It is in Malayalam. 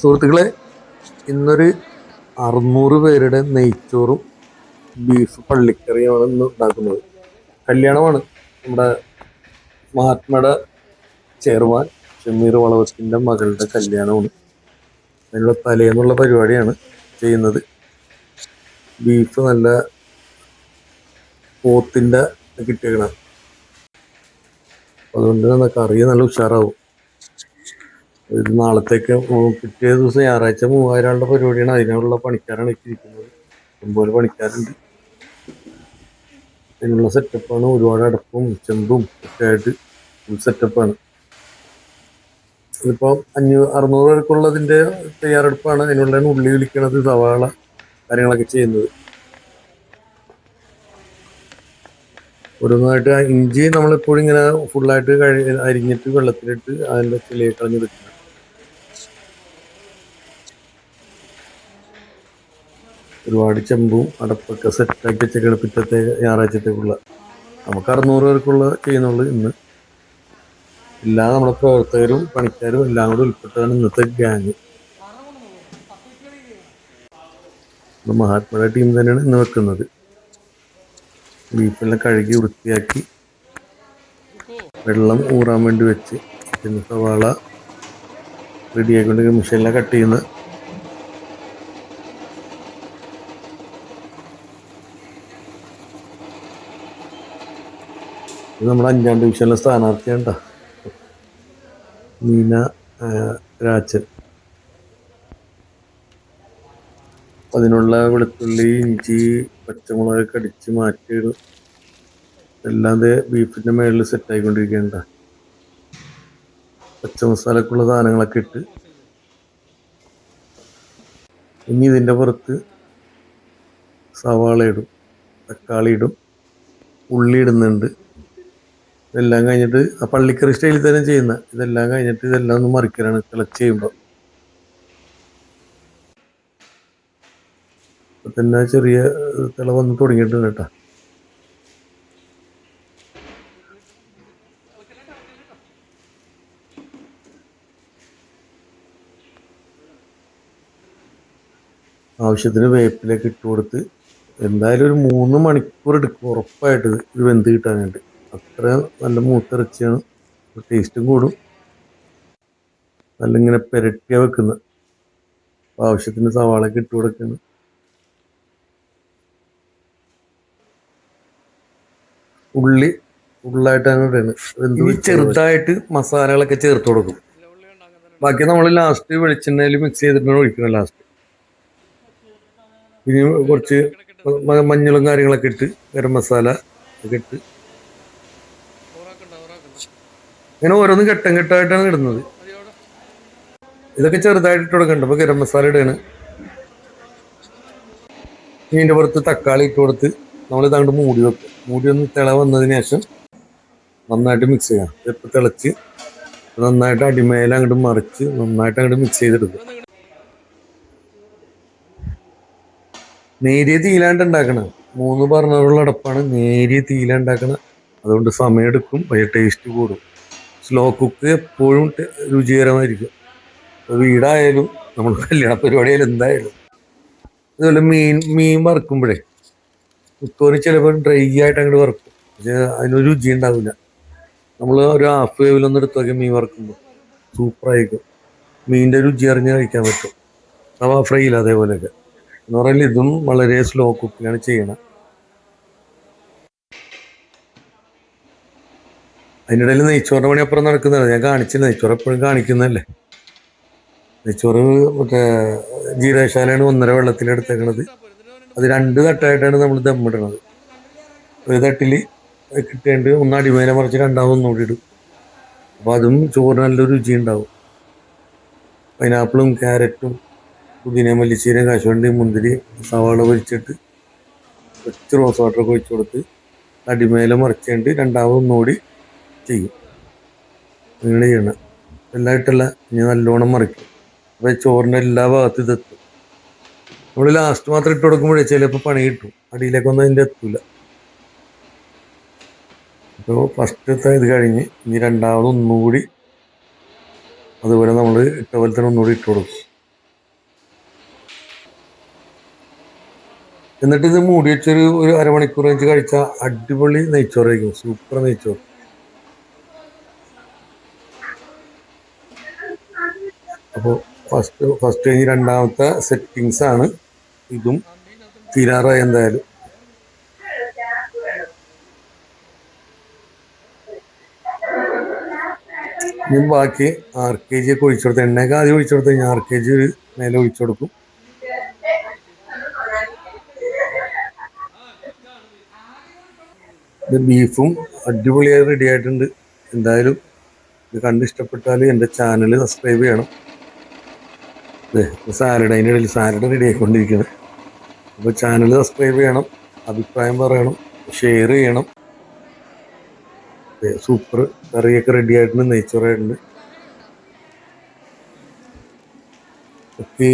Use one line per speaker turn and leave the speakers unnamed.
സുഹൃത്തുക്കളെ ഇന്നൊരു അറുന്നൂറ് പേരുടെ നെയ്ച്ചോറും ബീഫ് പള്ളിക്കറിയുമാണ് ഇന്ന് ഉണ്ടാക്കുന്നത്. കല്യാണമാണ് നമ്മുടെ മഹാത്മയുടെ ചെയർമാൻ ഷമീർ വളവത്തിന്റെ മകളുടെ കല്യാണമാണ്. അതിനുള്ള തലേന്നുള്ള പരിപാടിയാണ് ചെയ്യുന്നത്. ബീഫ് നല്ല പോത്തിന്റെ കിട്ടിയേക്കണം. അതുകൊണ്ട് തന്നെ കറി നല്ല ഉഷാറാവും. ഇത് നാളത്തേക്ക് പിറ്റേ ദിവസം ഞായറാഴ്ച മൂവായിരം ആളുടെ പരിപാടിയാണ്. അതിനുള്ള പണിക്കാരാണ് ഇരിക്കുന്നത് ഇതുപോലെ പണിക്കാരുണ്ട്. അതിനുള്ള സെറ്റപ്പാണ് ഒരുപാട് അടപ്പും ചെമ്പും ഒക്കെ ആയിട്ട് ഫുൾ സെറ്റപ്പാണ് ഇതിപ്പോൾ അഞ്ഞൂ അറുന്നൂറ് പേർക്കുള്ളതിന്റെ തയ്യാറെടുപ്പാണ്. അതിനുള്ള ഉള്ളി വിളിക്കണത് സവാള കാര്യങ്ങളൊക്കെ ചെയ്യുന്നത്. ഓരോന്നായിട്ട് ഇഞ്ചി നമ്മളെപ്പോഴും ഇങ്ങനെ ഫുള്ളായിട്ട് കഴി അരിഞ്ഞിട്ട് വെള്ളത്തിലിട്ട് അതിന്റെ ചെളിയെ കളഞ്ഞ് ഒരുപാട് ചെമ്പും അടപ്പൊക്കെ സെറ്റാക്കി വെച്ചേക്കാണ് പിറ്റത്തെ ഞായറാഴ്ചത്തേക്കുള്ള. നമുക്ക് അറുന്നൂറ് പേർക്കുള്ള ചെയ്യുന്നുള്ളൂ ഇന്ന്. എല്ലാ നമ്മുടെ പ്രവർത്തകരും പണിക്കാരും എല്ലാം കൂടെ ഉൾപ്പെട്ടതാണ് ഇന്നത്തെ ഗ്യാങ് മഹാത്മയുടെ ടീം തന്നെയാണ് ഇന്ന് വെക്കുന്നത്. ബീഫെല്ലാം കഴുകി വൃത്തിയാക്കി വെള്ളം ഊറാൻ വേണ്ടി വെച്ച് പിന്നെ സവാള റെഡിയാക്കിക്കൊണ്ട് മിഷനെല്ലാം കട്ട് ചെയ്യുന്നത്. നമ്മുടെ അഞ്ചാം ഡിവിഷനിലെ സ്ഥാനാർത്ഥിയാണ് ആ, രാജൻ. അതിനുള്ള വെളുത്തുള്ളി ഇഞ്ചി പച്ചമുളക് കടിച്ച് മാറ്റിയിടും. എല്ലാം ദേ ബീഫിന്റെ മേളിൽ സെറ്റ് ആയിക്കൊണ്ടിരിക്കേണ്ട പച്ച മസാലക്കുള്ള സാധനങ്ങളൊക്കെ ഇട്ട്. ഇനി ഇതിന്റെ പുറത്ത് സവാള ഇടും തക്കാളി ഇടും ഉള്ളി ഇടുന്നുണ്ട്. ഇതെല്ലാം കഴിഞ്ഞിട്ട് ആ പള്ളിക്കറി സ്റ്റൈലിൽ തന്നെ ചെയ്യുന്ന. ഇതെല്ലാം കഴിഞ്ഞിട്ട് ഇതെല്ലാം ഒന്ന് മറിക്കലാണ് തിളച്ച് ചെയ്യുമ്പോൾ ഇപ്പൊ തന്നെ ചെറിയ തിള വന്ന് തുടങ്ങിയിട്ടുണ്ട് കേട്ടോ. ആവശ്യത്തിന് വേപ്പിലേക്ക് ഇട്ട് കൊടുത്ത് എന്തായാലും ഒരു മൂന്ന് മണിക്കൂർ എടുക്കും ഉറപ്പായിട്ട് ഇത് വെന്ത് കിട്ടാനായിട്ട്. അത്ര നല്ല മൂത്തിറച്ചിയാണ്. ടേസ്റ്റും കൂടും. നല്ല ഇങ്ങനെ പെരട്ടിയാ വെക്കുന്നത് അപ്പൊ ആവശ്യത്തിന് സവാളൊക്കെ ഇട്ട് കൊടുക്കുന്നു ഉള്ളി ഫുള്ളായിട്ടാണ് ഇടുന്നത് ഇനി ചെറുതായിട്ട് മസാലകളൊക്കെ ചേർത്ത് കൊടുക്കും. ബാക്കി നമ്മൾ ലാസ്റ്റ് വെളിച്ചെണ്ണയിൽ മിക്സ് ചെയ്തിട്ടാണ് ഒഴിക്കുന്നത് ലാസ്റ്റ് ഇനി കുറച്ച് മഞ്ഞളും കാര്യങ്ങളൊക്കെ ഇട്ട് ഗരം മസാല ഒക്കെ ഇട്ട് ഇങ്ങനെ ഓരോന്ന് ഘട്ടം ഘട്ടമായിട്ടാണ് ഇടുന്നത്. ഇതൊക്കെ ചെറുതായിട്ട് ഇട്ട് കൊടുക്കണ്ട. അപ്പൊ ഗരം മസാല ഇടാണ് ഇതിന്റെ പുറത്ത് തക്കാളി ഇട്ട് കൊടുത്ത് നമ്മൾ ഇതാണ്ട് മൂടി വെക്കും. മൂടി ഒന്ന് തിള വന്നതിന് ശേഷം നന്നായിട്ട് മിക്സ് ചെയ്യാം. ഇപ്പം തിളച്ച് നന്നായിട്ട് അടിമേല അങ്ങോട്ട് മറിച്ച് നന്നായിട്ട് അങ്ങോട്ട് മിക്സ് ചെയ്തെടുക്കും. നേരിയ തീലാണ്ട് ഉണ്ടാക്കണം. മൂന്ന് പറഞ്ഞവരുള്ള അടപ്പാണ്. നേരിയ തീലാണ്ടാക്കണം അതുകൊണ്ട് സമയമെടുക്കും പക്ഷേ ടേസ്റ്റ് കൂടും. സ്ലോ കുക്ക് എപ്പോഴും രുചികരമായിരിക്കും. വീടായാലും നമ്മൾ കല്യാണ പരിപാടിയായാലും എന്തായാലും. അതുപോലെ മീൻ മീൻ വറുക്കുമ്പോഴേ കുത്തോന് ചിലപ്പോൾ ഡ്രൈ ആയിട്ട് അങ്ങോട്ട് വറുക്കും. പക്ഷെ അതിനൊരു രുചി ഉണ്ടാവില്ല. നമ്മൾ ഒരു ഹാഫ് വേവിലൊന്നും എടുത്ത് നോക്കിയാൽ മീൻ വറുക്കുമ്പോൾ സൂപ്പറായിരിക്കും മീനിന്റെ രുചി അറിഞ്ഞ് കഴിക്കാൻ പറ്റും. ഫ്രൈ ഫ്രൈയിൽ അതേപോലെയൊക്കെ. എന്ന് പറഞ്ഞാൽ ഇതും വളരെ സ്ലോ കുക്കിങ്ങാണ് ചെയ്യണത് അതിനിടയിൽ നെയ്ച്ചോറിന്റെ പണി അപ്പുറം നടക്കുന്നതാണ്. ഞാൻ കാണിച്ചില്ല. നെയ്ച്ചോറ് എപ്പോഴും കാണിക്കുന്നതല്ലേ? നെയ്ച്ചോറ് മറ്റേ ജീരകശാലയാണ് ഒന്നര വെള്ളത്തിലെടുത്തേക്കണത് അത് രണ്ട് തട്ടായിട്ടാണ് നമ്മൾ ദമ്മിടണത് ഒരു തട്ടിൽ കിട്ടേണ്ട. ഒന്ന് അടിമേലെ മറിച്ച് രണ്ടാമത് ഒന്നുകൂടി ഇടും. അപ്പോൾ അതും ചോറിന് നല്ലൊരു രുചി ഉണ്ടാവും പൈനാപ്പിളും ക്യാരറ്റും പുതിന മല്ലിച്ചീരയും കശുവണ്ടിയും മുന്തിരി സവാള പൊരിച്ചിട്ട് കുറച്ച് റോസ് വാട്ടറൊക്കെ ഒഴിച്ചു കൊടുത്ത് അടിമേലെ മറിച്ചേണ്ട് രണ്ടാമത് ഒന്നുകൂടി ചെയ്യും. അങ്ങനെ ചെയ്യണം എല്ലായിട്ടുള്ള ഇനി നല്ലോണം മറിക്കും. അപ്പോൾ ചോറിന്റെ എല്ലാ ഭാഗത്തും ഇതെത്തും നമ്മൾ ലാസ്റ്റ് മാത്രം ഇട്ട് കൊടുക്കുമ്പോഴേ ചിലപ്പോൾ പണി കിട്ടും. അടിയിലേക്കൊന്നും അതിന്റെ എത്തൂല. അപ്പോൾ ഫസ്റ്റത്തെ ഇത് കഴിഞ്ഞ് ഇനി രണ്ടാമത് ഒന്നുകൂടി അതുപോലെ നമ്മൾ ഇട്ട പോലെ തന്നെ ഒന്നുകൂടി ഇട്ട് കൊടുക്കും. എന്നിട്ട് ഇത് മൂടി വെച്ചൊരു ഒരു അരമണിക്കൂർ കഴിഞ്ഞ് കഴിച്ചാൽ അടിപൊളി നെയ്ച്ചോറായിരിക്കും. സൂപ്പർ നെയ്ച്ചോറ്. അപ്പോൾ ഫസ്റ്റ് ഫസ്റ്റ് കഴിഞ്ഞ് രണ്ടാമത്തെ സെറ്റിങ്സ് ആണ് ഇതും തീരാറായി എന്തായാലും. ഇനി ബാക്കി ആർ കെ ജി ഒക്കെ ഒഴിച്ചു കൊടുത്ത് എണ്ണയൊക്കെ ആദ്യം ഒഴിച്ചു കൊടുത്ത് കഴിഞ്ഞാൽ ആർ കെ ജി മേലെ ഒഴിച്ചു കൊടുക്കും. ഇത് ബീഫും അടിപൊളിയായി റെഡി ആയിട്ടുണ്ട്. എന്തായാലും ഇത് കണ്ടിഷ്ടപ്പെട്ടാൽ എന്റെ ചാനൽ സബ്സ്ക്രൈബ് ചെയ്യണം. സാലഡ് അതിന്റെ ഇടയിൽ സാലഡ് റെഡി ആയിക്കൊണ്ടിരിക്കുന്നത് അപ്പോൾ ചാനൽ സബ്സ്ക്രൈബ് ചെയ്യണം അഭിപ്രായം പറയണം ഷെയർ ചെയ്യണം. സൂപ്പർ കറിയൊക്കെ റെഡി ആയിട്ടുണ്ട് നെയ്ച്ചോറായിട്ടുണ്ട് ഓക്കെ.